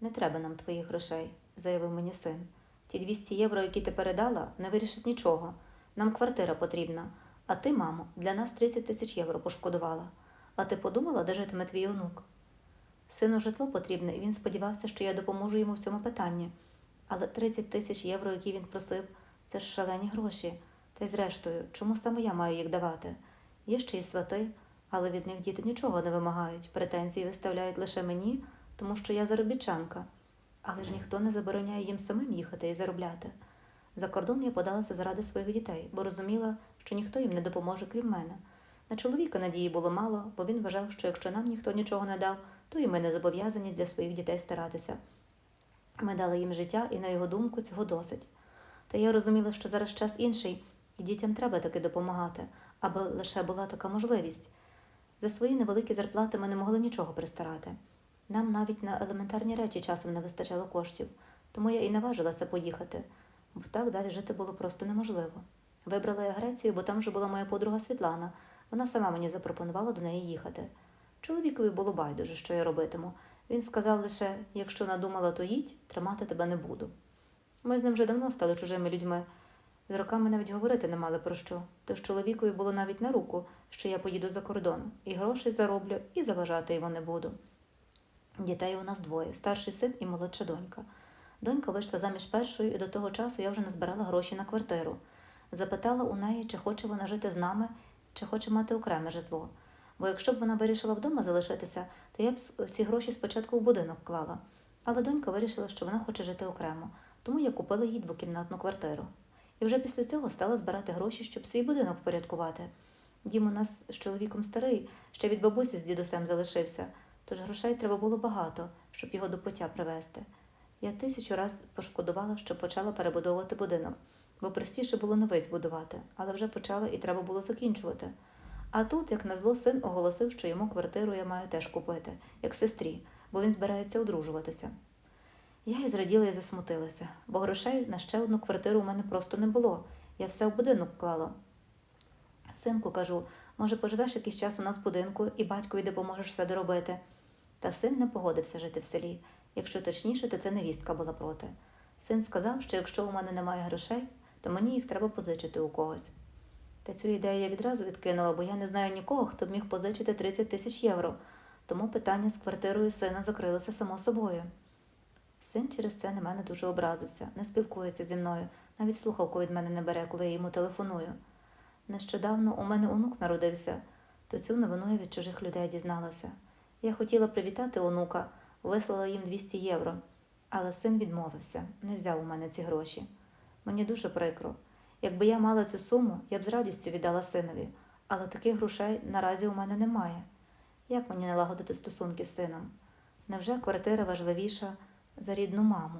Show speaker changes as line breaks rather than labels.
Не треба нам твоїх грошей, заявив мені син. Ті 200 євро, які ти передала, не вирішать нічого. Нам квартира потрібна. А ти, мамо, для нас 30 тисяч євро пошкодувала. А ти подумала, де житиме твій онук? Сину житло потрібне, і він сподівався, що я допоможу йому в цьому питанні. Але 30 тисяч євро, які він просив, це ж шалені гроші. Та й зрештою, чому саме я маю їх давати? Є ще й свати, але від них діти нічого не вимагають. Претензії виставляють лише мені, тому що я заробітчанка. Але ж ніхто не забороняє їм самим їхати і заробляти. За кордон я подалася заради своїх дітей, бо розуміла, що ніхто їм не допоможе, крім мене. На чоловіка надії було мало, бо він вважав, що якщо нам ніхто нічого не дав, то і ми не зобов'язані для своїх дітей старатися. Ми дали їм життя, і на його думку цього досить. Та я розуміла, що зараз час інший, і дітям треба таки допомагати, аби лише була така можливість. За свої невеликі зарплати ми не могли нічого пристарати. Нам навіть на елементарні речі часом не вистачало коштів, тому я і наважилася поїхати, бо так далі жити було просто неможливо. Вибрала я Грецію, бо там вже була моя подруга Світлана. Вона сама мені запропонувала до неї їхати. Чоловікові було байдуже, що я робитиму. Він сказав лише: якщо надумала, то їдь, тримати тебе не буду. Ми з ним вже давно стали чужими людьми. З роками навіть говорити не мали про що. Тож чоловікові було навіть на руку, що я поїду за кордон, і грошей зароблю, і заважати його не буду. Дітей у нас двоє старший син і молодша донька. Донька вийшла заміж першою, і до того часу я вже назбирала гроші на квартиру. Запитала у неї, чи хоче вона жити з нами, чи хоче мати окреме житло. Бо якщо б вона вирішила вдома залишитися, то я б ці гроші спочатку в будинок вклала. Але донька вирішила, що вона хоче жити окремо, тому я купила їй двокімнатну квартиру. І вже після цього стала збирати гроші, щоб свій будинок впорядкувати. Дім у нас з чоловіком старий, ще від бабусі з дідусем залишився, тож грошей треба було багато, щоб його до пуття привести. Я тисячу раз пошкодувала, що почала перебудовувати будинок, бо простіше було новий збудувати, але вже почала і треба було закінчувати. А тут, як назло, син оголосив, що йому квартиру я маю теж купити, як сестрі, бо він збирається одружуватися. Я і зраділа і засмутилася, бо грошей на ще одну квартиру у мене просто не було. Я все в будинок вклала. Синку, кажу, може, поживеш якийсь час у нас в будинку і батькові допоможеш все доробити. Та син не погодився жити в селі. Якщо точніше, то це невістка була проти. Син сказав, що якщо у мене немає грошей, то мені їх треба позичити у когось. Та цю ідею я відразу відкинула, бо я не знаю нікого, хто б міг позичити 30 тисяч євро. Тому питання з квартирою сина закрилося само собою. Син через це на мене дуже образився, не спілкується зі мною, навіть слухавку від мене не бере, коли я йому телефоную. Нещодавно у мене онук народився, то цю новину я від чужих людей дізналася. Я хотіла привітати онука, вислала їм 200 євро, але син відмовився, не взяв у мене ці гроші. Мені дуже прикро. Якби я мала цю суму, я б з радістю віддала синові, але таких грошей наразі у мене немає. Як мені налагодити стосунки з сином? Невже квартира важливіша за рідну маму?